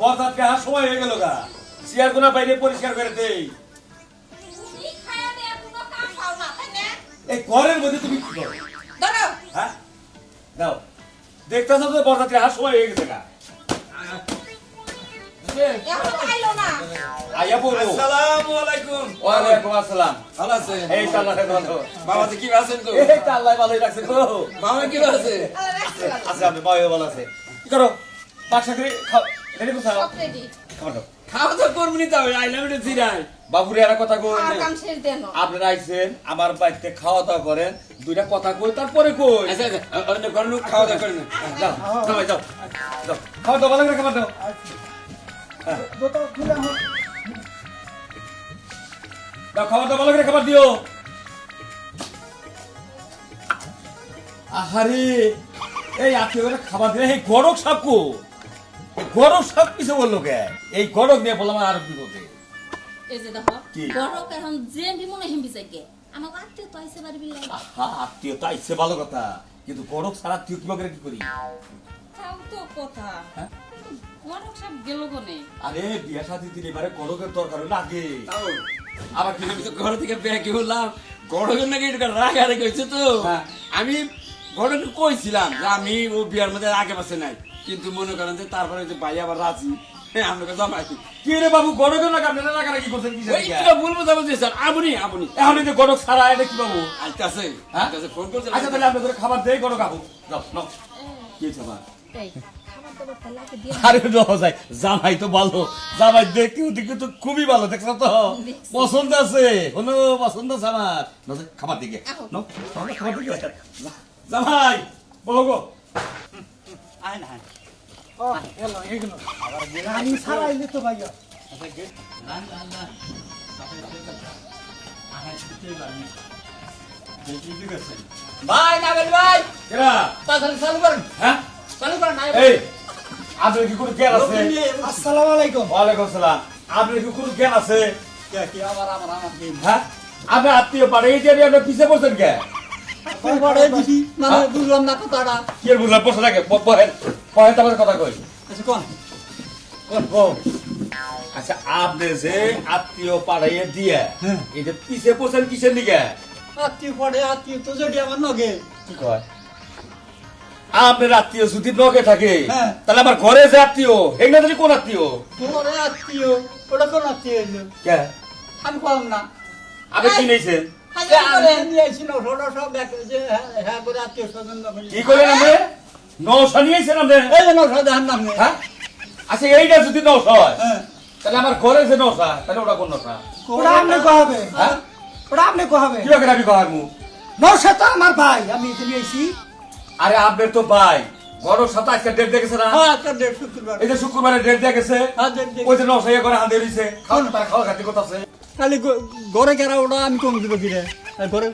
বরসাতকে হার সময় হয়ে গেল গা। চেয়ার গুনা বাইরে পরিষ্কার করে দেই। এই ঘরের মধ্যে তুমি কি করো? হ্যাঁ? দাও দেখতেছ তো বরসাতকে হার সময় হয়ে গেছে গা। এখন আইলো না। আইয়া পড়ব। আসসালামু আলাইকুম। ওয়ালাইকুম আসসালাম। ভালো আছেন? এই তো আল্লাহ ভালো। বাবা কি আছেন তো এই তো আল্লাহ ভালোই রাখছে গো। বাবা কি আছে? আরে রাখছি ভালো। আছে আপনি বাবা আছে। কি করো? বাক্সা করে খাও। রেডি সব। খাবার দাও। খাওয়া দাওয়া করব নি তবে আইলাম জিরাই। বাবুরে একটা কথা কই কাম শেষ দেন আপনারা আইছেন আমার বাড়িতে খাওয়া দাওয়া করেন দুইটা কথা কই তারপরে কই? আচ্ছা আচ্ছা অন্য কোনো খাওয়া দাওয়া করেন যাও যাও যাও যাও। খাওয়া দাওয়া ভালো খাবার দাও। হ্যাঁ। দাও খাবার দাওয়া ভালো করে খাবার দিও। আহারে এই আজকে করে খাবার দিয়ে এই গরক সাপ কো গরক সাপ কিসে বলল কে? এই গরক নিয়ে বললাম আর বিপদে এই যে দেখো কি? এখন যে মনে হিমবি আমার আত্মীয় তো আইসে পারবি না আহা আত্মীয় তো আইসে ভালো কথা। কিন্তু গরক ছাড়া কীভাবে কি করি? তাও তো কথা। হ্যাঁ? সব গেল কোনে? আরে বিয়া সাথে দিন এবারে গরকের দরকার হলো আগে। আবার কি আমি তো ঘর থেকে ব্যাগে হলাম গড়কের নাকি এটা রাগারে কইছে তো? হ্যাঁ। আমি গড়কে কইছিলাম যে আমি ও বিয়ার মধ্যে আগে পাশে নাই। কিন্তু মনে করেন যে তারপরে যে ভাই আবার রাজি হ্যাঁ জমাই না করছেন কি তো বলব যাব যে স্যার আপনি আপনি। এখন এই যে গরক ছাড়া এটা কি বাবু? আইতাছে? আইতাছে ফোন করছে আচ্ছা তাহলে আপনাদের খাবার দেই গরক আবু যাও নাও। কি হয়েছে আমার এই খাবার দাবার তাহলে আগে দিয়ে আরে যাও যাই জামাই তো ভালো। জামাই দেখতে দেখতে তো খুবই ভালো দেখছ তো? পছন্দ আছে। হলো পছন্দ আছে আমার। নাও যাই, খাবার দিকে। গো ভাই নাগেল ভাই! কেরা? তাড়াতাড়ি চালু করেন। হ্যাঁ? চালু করেন না এই আপনার কি কোনো জ্ঞান আছে? আসসালামু আলাইকুম। ওয়ালাইকুম সালাম। আপনার কি কোনো জ্ঞান আছে? আবার আবার আমার হ্যাঁ? আপনার আত্মীয় পাড়ে এই যে আপনি পিছিয়ে পড়ছেন কে? বুঝলাম না কথাটা। কি আর বুঝলাম? বসে থাকে পহেন পহেন তারপরে কথা কই। আচ্ছা কোন? কোন আচ্ছা আপনি যে আত্মীয় পাড়াইয়ে দিয়ে এই যে পিছিয়ে পড়ছেন কিসের দিকে আত্মীয় আত্মীয় তো যদি আমার নগে। কি কয়? আপনার আত্মীয় যদি নগে থাকে হ্যাঁ। তাহলে আমার ঘরে যে আত্মীয় এগুলো তাহলে কোন আত্মীয়? আত্মীয় ওটা কোন আত্মীয় কে? আমি কম না। আপনি কি নিয়েছেন? হ্যাঁ হ্যাঁ কি করলেন আপনি? নশা নিয়েছেন আপনি? এই যে নশো দেখার নাম নেই হ্যাঁ? আচ্ছা এইটা যদি নশা হয় তাহলে আমার ঘরে যে নশা তাহলে ওটা কোন নশা? ওটা আপনি কহাবে? হ্যাঁ? ওটা আপনি কহাবে? কি করে আমি কহার মু? নশো তো আমার ভাই আমি এখানে আইছি। আরে আপনার তো ভাই বড় সাথে আজকে ডেট দেখেছে না? আজকে ডেট শুক্রবার। এই যে শুক্রবারে ডেট দেখেছে ওই যে নশা ইয়ে করে হাতে দিছে খাওয়া খাওয়া খাতে কথা আছে। খালি ঘরে গেরা ওটা আমি কম দিব ফিরে? ঘরে